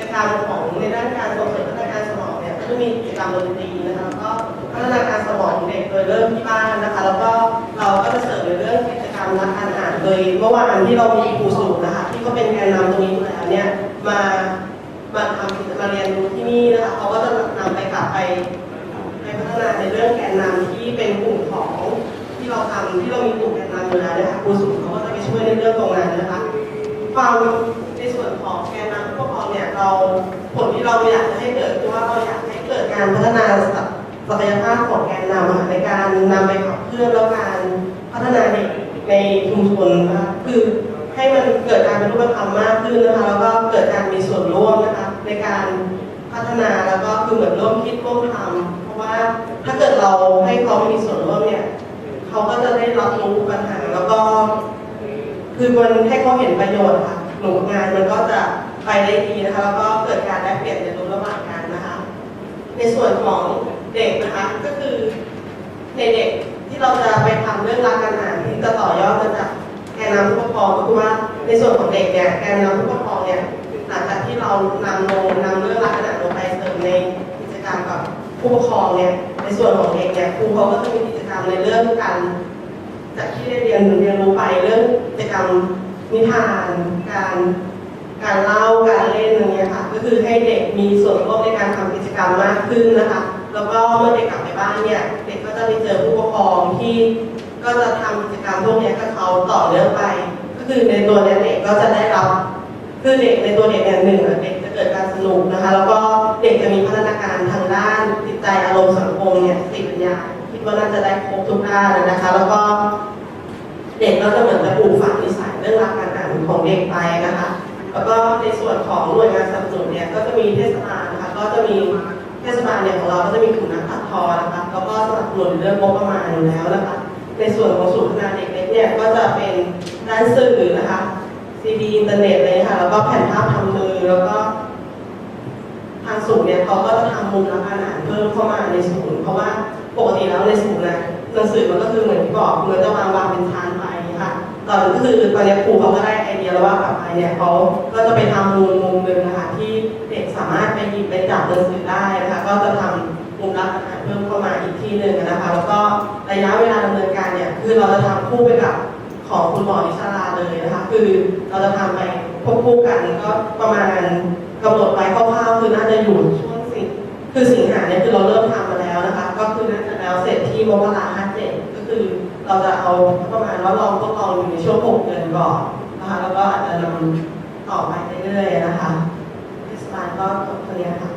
จกรรมของในด้านการส่งเสริมพัฒนาการสมองเนี่ยก็จะมีกิจกรรมดนตรีนะคะแล้วก็พัฒนาการสมองเด็กโดยเริ่มที่บ้านนะคะ แล้วก็เราก็จะเสริมในเรื่องกิจกรรมนักการอ่านโดยเมื่อวานที่เรามีครูสูตรนะคะที่ก็เป็นแกนนำตรงนี้อยู่แล้วเนี่ยมามาทำกิจมาเรียนรู้ที่นี่นะคะเขาก็จะนำไปกลับไปไปพัฒนาในเรื่องแกนนำที่เป็นกลุ่มของที่เราทำที่เรามีกลุ่มแกนนำอยู่แล้วนะคะครูสุเขาก็จะไปช่วยในเรื่องตรงนั้นนะคะความ เราผลที่เราอยากจะให้เกิดคือว่าเราอยากให้เกิดการพัฒนาศักยภาพของแกนนำในการนำไปขับเคลื่อนแล้วการพัฒนาเด็กในชุมชนนะคะคือให้มันเกิดการเป็นรูปธรรมมากขึ้นนะคะแล้วก็เกิดการมีส่วนร่วมนะคะในการพัฒนาแล้วก็คือเหมือนร่วมคิดร่วมทำเพราะว่าถ้าเกิดเราให้เขามีส่วนร่วมเนี่ยเขาก็จะได้รับรู้ปัญหาแล้วก็ คือมันให้เขาเห็นประโยชน์ค่ะหนูงานมันก็จะ ไปได้ดีนะคะแล้วก็เกิดการแลกเปลี่ยนเรียนรู้ระหว่างกันนะคะ ในส่วนของเด็กนะคะก็คือในเด็กที่เราจะไปทำเรื่องรักการอ่านที่จะต่อยอดมาจากแกนนำผู้ปกครองก็คือว่าในส่วนของเด็กเนี่ยแกนนำผู้ปกครองเนี่ยหลังจากที่เรานำลงนำเรื่องรักการอ่านลงไปเสริมในกิจกรรมกับผู้ปกครองเนี่ยในส่วนของเด็กเนี่ยครูเขาก็จะมีกิจกรรมในเรื่องการจากที่ได้เรียนเรียนรู้ไปเรื่องกิจกรรมนิทาน การ การเล่าการเล่นอย่างเงี้ยค่ะ ก็คือให้เด็กมีส่วนร่วมในการทำกิจกรรมมากขึ้นนะคะ แล้วก็เมื่อเด็กกลับไปบ้านเนี่ยเด็กก็จะไปเจอผู้ปกครองที่ก็จะทำกิจกรรมพวกนี้กับเขาต่อเนื่องไป ก็คือในตัวเนี้ยเด็กก็จะได้รับคือเด็กในตัวเด็กเนี่ยหนึ่งเด็กจะเกิดการสนุกนะคะ แล้วก็เด็กจะมีพัฒนาการทางด้านจิตใจอารมณ์สังคมเนี่ยสติปัญญาคิดว่าน่าจะได้ครบทุกด้านนะคะ แล้วก็เด็กก็จะเหมือนจะปลูกฝังนิสัยเรื่องรักการอ่านของเด็กไปนะคะ แล้วก็ในส่วนของหน่วยงานสนับสนุนเนี่ยก็จะมีเทศบาลนะคะก็จะมีเทศบาลเนี่ยของเราก็จะมีกลุ่มนักขัดทอนะคะแล้วก็สนับสนุนเรื่องงบประมาณอยู่แล้วนะคะในส่วนของศูนย์พัฒนาเด็กเล็กเนี่ยก็จะเป็นด้านสื่อนะคะซีดีอินเทอร์เน็ตเลยค่ะแล้วก็แผ่นภาพทำมือแล้วก็ทางศูนย์เนี่ยเขาก็จะทำมุมรับอาหารเพิ่มเข้ามาในศูนย์เพราะว่าปกติแล้วในศูนย์นะหนังสือมันก็คือเหมือนที่บอกเหมือนจะวางวางเป็นชั้นไปค่ะตอนนั้นก็คือตอนนี้ครูเขาก็ได้ ไอเดียแล้วว่ากลับไปเนี่ยเขาก็จะไปทำมุมมุมหนึ่งนะคะที่เด็กสามารถไปหยิบไปจับหนังสือได้นะคะก็จะทำมุมรับอาหารเพิ่มเข้ามาอีกที่หนึ่งนะคะแล้วก็ระยะเวลาดำเนินการเนี่ยคือเราจะทำคู่ไปกับของคุณหมอนิชาราเลยนะคะคือเราจะทำไปควบคู่กันก็ประมาณกำหนดไว้คร่าวๆคือน่าจะอยู่ช่วงสิงคือสิงหาเนี่ยคือเราเริ่มทำมาแล้วนะคะ ก็คือน่าจะแล้วเสร็จที่มกราห้าเจ็ดก็คือเราจะเอาประมาณว่าลองทดลองอยู่ในช่วงหกเดือนก่อน นะคะแล้วก็อาจจะนำต่อไปเรื่อยๆนะคะเทศบาลก็ตกเท่านี้ค่ะ